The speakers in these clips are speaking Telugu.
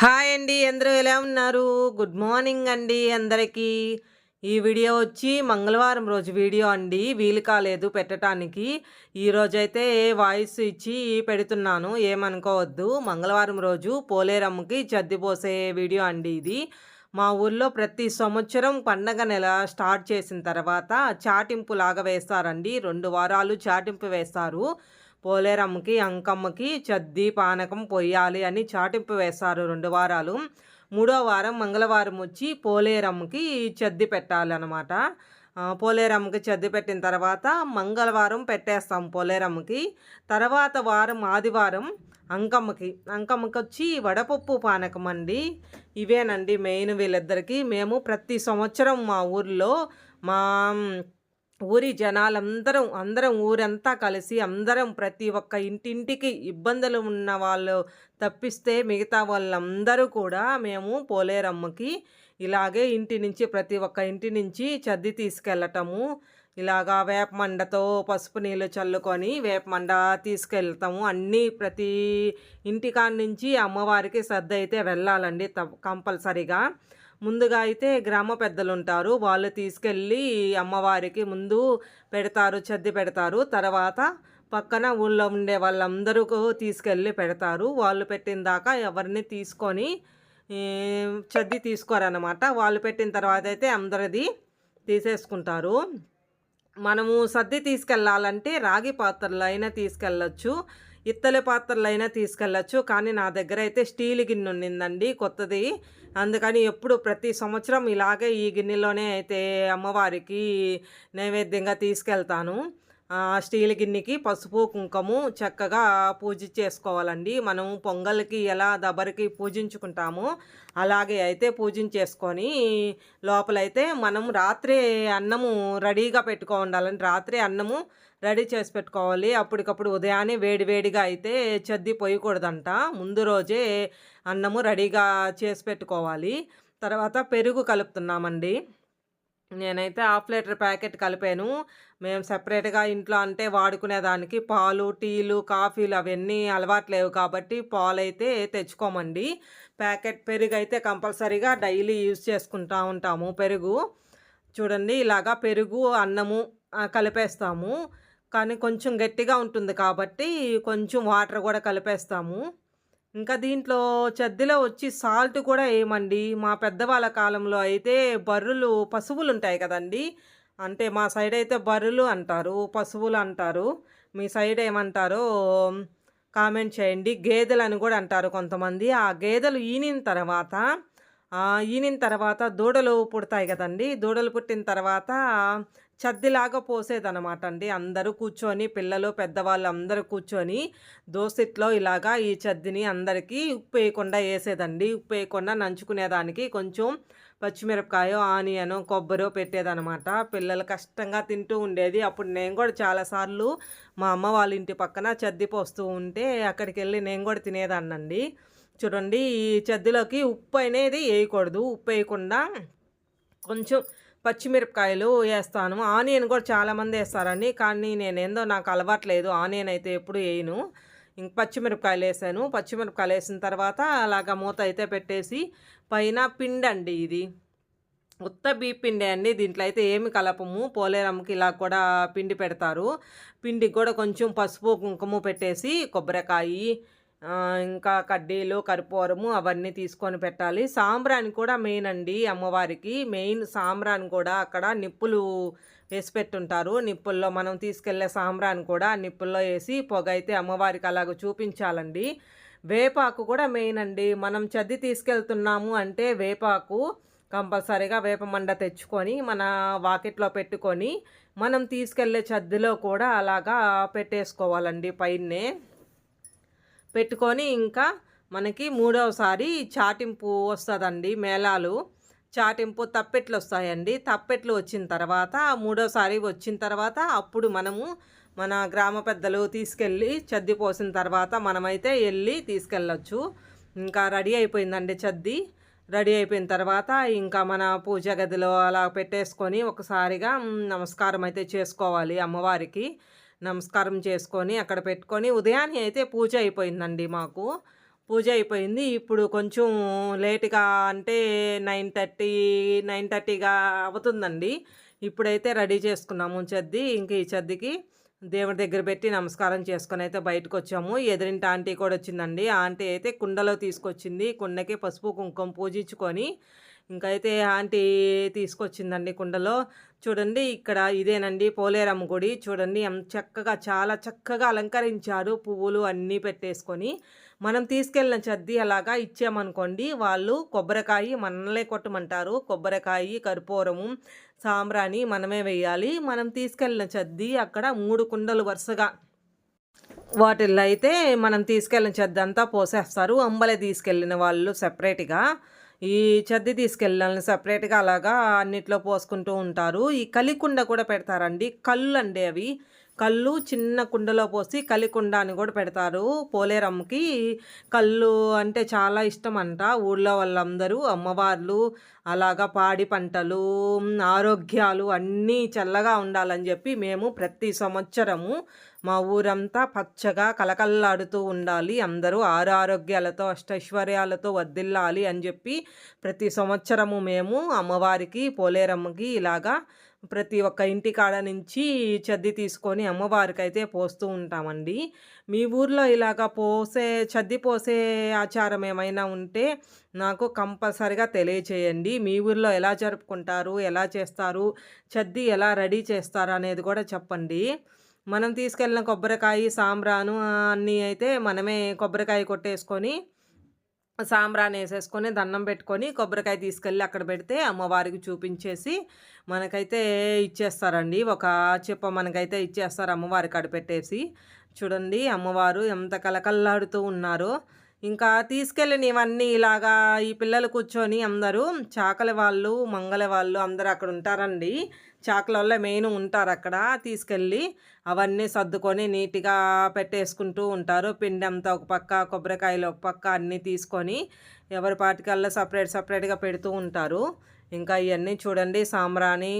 హాయ్ అండి అందరూ ఎలా ఉన్నారు? గుడ్ మార్నింగ్ అండి అందరికీ. ఈ వీడియో వచ్చి మంగళవారం రోజు వీడియో అండి. వీలు కాలేదు పెట్టడానికి ఈరోజైతే వాయిస్ ఇచ్చి పెడుతున్నాను ఏమనుకోవద్దు. మంగళవారం రోజు పోలేరమ్మకి చద్దిపోసే వీడియో అండి ఇది. మా ఊర్లో ప్రతి సంవత్సరం పండగ నెల స్టార్ట్ చేసిన తర్వాత చాటింపు లాగా వేస్తారండి. రెండు వారాలు చాటింపు వేస్తారు. పోలేరమ్మకి అంకమ్మకి చద్ది పానకం పొయ్యాలి అని చాటింపు వేస్తారు రెండు వారాలు. మూడో వారం మంగళవారం వచ్చి పోలేరమ్మకి చద్ది పెట్టాలన్నమాట. పోలేరమ్మకి చద్ది పెట్టిన తర్వాత మంగళవారం పెట్టేస్తాం పోలేరమ్మకి. తర్వాత వారం ఆదివారం అంకమ్మకి. అంకమ్మకి వచ్చి వడపప్పు పానకం అండి. ఇవేనండి మెయిన్ వీళ్ళిద్దరికీ. మేము ప్రతి సంవత్సరం మా ఊర్లో మా ఊరి జనాలందరం అందరం ఊరంతా కలిసి అందరం ప్రతి ఒక్క ఇంటింటికి ఇబ్బందులు ఉన్న వాళ్ళు తప్పిస్తే మిగతా వాళ్ళందరూ కూడా మేము పోలేరమ్మకి. ఇలాగే ఇంటి నుంచి ప్రతి ఒక్క ఇంటి నుంచి చద్ది తీసుకెళ్ళటము. ఇలాగా వేపమండతో పసుపు నీళ్ళు చల్లుకొని వేపమండ తీసుకెళ్తాము. అన్నీ ప్రతి ఇంటికాడ నుంచి అమ్మవారికి సర్ది అయితే వెళ్ళాలండి తప్ప కంపల్సరిగా. ముందుగా అయితే గ్రామ పెద్దలు ఉంటారు వాళ్ళు తీసుకెళ్ళి అమ్మవారికి ముందు పెడతారు చద్ది పెడతారు. తర్వాత పక్కన ఊళ్ళో ఉండే వాళ్ళందరూ తీసుకెళ్ళి పెడతారు. వాళ్ళు పెట్టిన దాకా ఎవరిని తీసుకొని చద్ది తీసుకోరన్నమాట. వాళ్ళు పెట్టిన తర్వాత అయితే అందరిది తీసేసుకుంటారు. మనము సర్ది తీసుకెళ్ళాలంటే రాగి పాత్రలు అయినా తీసుకెళ్ళచ్చు. ఇత్తలి పాత్రలు అయినా తీసుకెళ్ళచ్చు. కానీ నా దగ్గర అయితే స్టీల్ గిన్నె ఉండిందండి కొత్తది అందుకని ఎప్పుడు ప్రతి సంవత్సరం ఇలాగే ఈ గిన్నెలోనే అయితే అమ్మవారికి నైవేద్యంగా తీసుకెళ్తాను. స్టీల్ గిన్నెకి పసుపు కుంకము చక్కగా పూజ చేసుకోవాలండి. మనం పొంగల్కి ఎలా దబరికి పూజించుకుంటామో అలాగే అయితే పూజించేసుకొని లోపలైతే మనం రాత్రి అన్నము రెడీగా పెట్టుకో ఉండాలండి. రాత్రి అన్నము రెడీ చేసి పెట్టుకోవాలి. అప్పటికప్పుడు ఉదయాన్నే వేడివేడిగా అయితే చద్ది పోయకూడదంట. ముందు రోజే అన్నము రెడీగా చేసి పెట్టుకోవాలి. తర్వాత పెరుగు కలుపుతున్నామండి. నేనైతే హాఫ్ లీటర్ ప్యాకెట్ కలిపాను. మేము సపరేట్గా ఇంట్లో అంటే వాడుకునేదానికి పాలు టీలు కాఫీలు అవన్నీ అలవాటు లేవు కాబట్టి పాలు అయితే తెచ్చుకోమండి. ప్యాకెట్ పెరుగు అయితే కంపల్సరీగా డైలీ యూజ్ చేసుకుంటా ఉంటాము. పెరుగు చూడండి ఇలాగా పెరుగు అన్నము కలిపేస్తాము. కానీ కొంచెం గట్టిగా ఉంటుంది కాబట్టి కొంచెం వాటర్ కూడా కలిపేస్తాము. ఇంకా దీంట్లో చద్దిలో వచ్చి సాల్ట్ కూడా వేయమండి మా పెద్దవాళ్ళ కాలంలో అయితే బర్రెలు పశువులు ఉంటాయి కదండి. అంటే మా సైడ్ అయితే బర్రెలు అంటారు పశువులు అంటారు. మీ సైడ్ ఏమంటారో కామెంట్ చేయండి. గేదెలు అని కూడా అంటారు కొంతమంది. ఆ గేదెలు ఈనిన తర్వాత ఈనిన తర్వాత దూడలు పుడతాయి కదండి. దూడలు పుట్టిన తర్వాత చద్దిలాగా పోసేదనమాట అండి. అందరూ కూర్చొని పిల్లలు పెద్దవాళ్ళు అందరూ కూర్చొని దోసిట్లో ఇలాగా ఈ చద్దిని అందరికీ ఉప్పు వేయకుండా వేసేదండి. ఉప్పు వేయకుండా నంచుకునేదానికి కొంచెం పచ్చిమిరపకాయ ఆనియను కొబ్బరి పెట్టేదనమాట పిల్లలు కష్టంగా తింటూ ఉండేది. అప్పుడు నేను కూడా చాలాసార్లు మా అమ్మ వాళ్ళ ఇంటి పక్కన చద్ది పోస్తూ ఉంటే అక్కడికి వెళ్ళి నేను కూడా తినేదాన్నండి. చూడండి ఈ చెద్దులోకి ఉప్పు అనేది వేయకూడదు. ఉప్పు వేయకుండా కొంచెం పచ్చిమిరపకాయలు వేస్తాను. ఆనియన్ కూడా చాలామంది వేస్తారండి. కానీ నేను ఏందో నాకు అలవాట్లేదు. ఆనియన్ అయితే ఎప్పుడు వేయను. ఇంక పచ్చిమిరపకాయలు వేసాను. పచ్చిమిరపకాయలు వేసిన తర్వాత అలాగ మూత అయితే పెట్టేసి పైన పిండి అండి ఇది. ఉత్త బీ అండి. దీంట్లో అయితే ఏమి కలపము. పోలేరమ్మకి ఇలా కూడా పిండి పెడతారు. పిండికి కూడా కొంచెం పసుపు కుంకుమ పెట్టేసి కొబ్బరికాయ ఇంకా కడ్డీలు కర్పూరము అవన్నీ తీసుకొని పెట్టాలి. సాంబ్రాణి కూడా మెయిన్ అండి అమ్మవారికి. మెయిన్ సాంబ్రాణి కూడా అక్కడ నిప్పులు వేసి పెట్టుంటారు. నిప్పుల్లో మనం తీసుకెళ్ళే సాంబ్రాణి కూడా నిప్పుల్లో వేసి పొగ అయితే అమ్మవారికి అలాగ చూపించాలండి. వేపాకు కూడా మెయిన్ అండి. మనం చద్ది తీసుకెళ్తున్నాము అంటే వేపాకు కంపల్సరీగా వేపమండ తెచ్చుకొని మన వాకిట్లో పెట్టుకొని మనం తీసుకెళ్ళే చద్దిలో కూడా అలాగా పెట్టేసుకోవాలండి పైనే పెట్టుకొని ఇంకా మనకి మూడవసారి చాటింపు వస్తుందండి మేళాలు. చాటింపు తప్పెట్లు వస్తాయండి. తప్పెట్లు వచ్చిన తర్వాత మూడోసారి వచ్చిన తర్వాత అప్పుడు మనము మన గ్రామ పెద్దలు తీసుకెళ్ళి చద్ది పోసిన తర్వాత మనమైతే వెళ్ళి తీసుకెళ్ళచ్చు. ఇంకా రెడీ అయిపోయిందండి చద్ది. రెడీ అయిపోయిన తర్వాత ఇంకా మన పూజ గదిలో అలా పెట్టేసుకొని ఒకసారిగా నమస్కారం అయితే చేసుకోవాలి అమ్మవారికి. నమస్కారం చేసుకొని అక్కడ పెట్టుకొని ఉదయాన్నే అయితే పూజ అయిపోయిందండి మాకు. పూజ అయిపోయింది. ఇప్పుడు కొంచెం లేట్గా అంటే నైన్ థర్టీ నైన్ థర్టీగా అవుతుందండి. ఇప్పుడైతే రెడీ చేసుకున్నాము చద్ది. ఇంక ఈ చద్దికి దేవుడి దగ్గర పెట్టి నమస్కారం చేసుకొని అయితే బయటకు వచ్చాము. ఎదిరింటి ఆంటీ కూడా వచ్చిందండి. ఆంటీ అయితే కుండలో తీసుకొచ్చింది. కుండకి పసుపు కుంకుమ పూజించుకొని ఇంకైతే ఆంటీ తీసుకొచ్చిందండి కుండలో. చూడండి ఇక్కడ ఇదేనండి పోలేరమ్మ గుడి. చూడండి చక్కగా చాలా చక్కగా అలంకరించారు పువ్వులు అన్నీ పెట్టేసుకొని. మనం తీసుకెళ్ళిన చద్ది అలాగా ఇచ్చామనుకోండి వాళ్ళు కొబ్బరికాయ మనలే కొట్టమంటారు. కొబ్బరికాయ కర్పూరము సాంబ్రాణి మనమే వేయాలి మనం తీసుకెళ్ళిన చద్ది అక్కడ మూడు కుండలు వరుసగా. వాటిల్లో అయితే మనం తీసుకెళ్ళిన చెద్ద అంతా పోసేస్తారు. అంబలే తీసుకెళ్ళిన వాళ్ళు సపరేట్గా ఈ చెద్ది తీసుకెళ్ళాలని సపరేట్గా అలాగా అన్నిట్లో పోసుకుంటూ ఉంటారు. ఈ కలికుండ కూడా పెడతారండి. కళ్ళు అండి అవి. కళ్ళు చిన్న కుండలో పోసి కలికుండ అని కూడా పెడతారు. పోలేరమ్మకి కళ్ళు అంటే చాలా ఇష్టం అంట ఊళ్ళో వాళ్ళందరూ అమ్మవార్లు అలాగా పాడి పంటలు ఆరోగ్యాలు అన్నీ చల్లగా ఉండాలని చెప్పి మేము ప్రతి సంవత్సరము మా ఊరంతా పచ్చగా కలకల్లాడుతూ ఉండాలి. అందరూ ఆరు ఆరోగ్యాలతో అష్టైశ్వర్యాలతో వద్దిల్లాలి అని చెప్పి ప్రతి సంవత్సరము మేము అమ్మవారికి పోలేరమ్మకి ఇలాగా ప్రతి ఒక్క ఇంటి కాడ నుంచి చద్ది తీసుకొని అమ్మవారికి అయితే పోస్తూ ఉంటామండి. మీ ఊర్లో ఇలాగ పోసే చద్ది పోసే ఆచారం ఏమైనా ఉంటే నాకు కంపల్సరిగా తెలియచేయండి. మీ ఊర్లో ఎలా జరుపుకుంటారు ఎలా చేస్తారు చద్ది ఎలా రెడీ చేస్తారు అనేది కూడా చెప్పండి. మనం తీసుకెళ్ళిన కొబ్బరికాయ సాంబ్రాను అన్నీ అయితే మనమే కొబ్బరికాయ కొట్టేసుకొని సాంబ్రాన్ని వేసేసుకొని దండం పెట్టుకొని కొబ్బరికాయ తీసుకెళ్ళి అక్కడ పెడితే అమ్మవారికి చూపించేసి మనకైతే ఇచ్చేస్తారండి. ఒక చెప్ప మనకైతే ఇచ్చేస్తారు అమ్మవారికి అడపెట్టేసి చూడండి అమ్మవారు ఎంత కలకల్లాడుతూ ఉన్నారో. ఇంకా తీసుకెళ్ళినవన్నీ ఇలాగా ఈ పిల్లలు కూర్చొని అందరూ చాకలి వాళ్ళు మంగళ వాళ్ళు అందరూ అక్కడ ఉంటారండి. చాకల మెయిన్ ఉంటారు అక్కడ. తీసుకెళ్ళి అవన్నీ సర్దుకొని నీట్గా పెట్టేసుకుంటూ ఉంటారు. పిండి అంతా ఒక పక్క కొబ్బరికాయలు ఒక పక్క అన్నీ తీసుకొని ఎవరి పాటికల్లా సపరేట్ సపరేట్గా పెడుతూ ఉంటారు. ఇంకా ఇవన్నీ చూడండి సాంబ్రాణి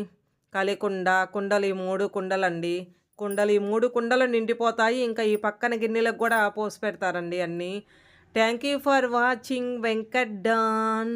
కలికుండ కుండలు ఈ మూడు కుండలండి. కుండలు ఈ మూడు కుండలు నిండిపోతాయి. ఇంకా ఈ పక్కన గిన్నెలకు కూడా పోసి పెడతారండి అన్నీ. Thank you for watching Venkat Don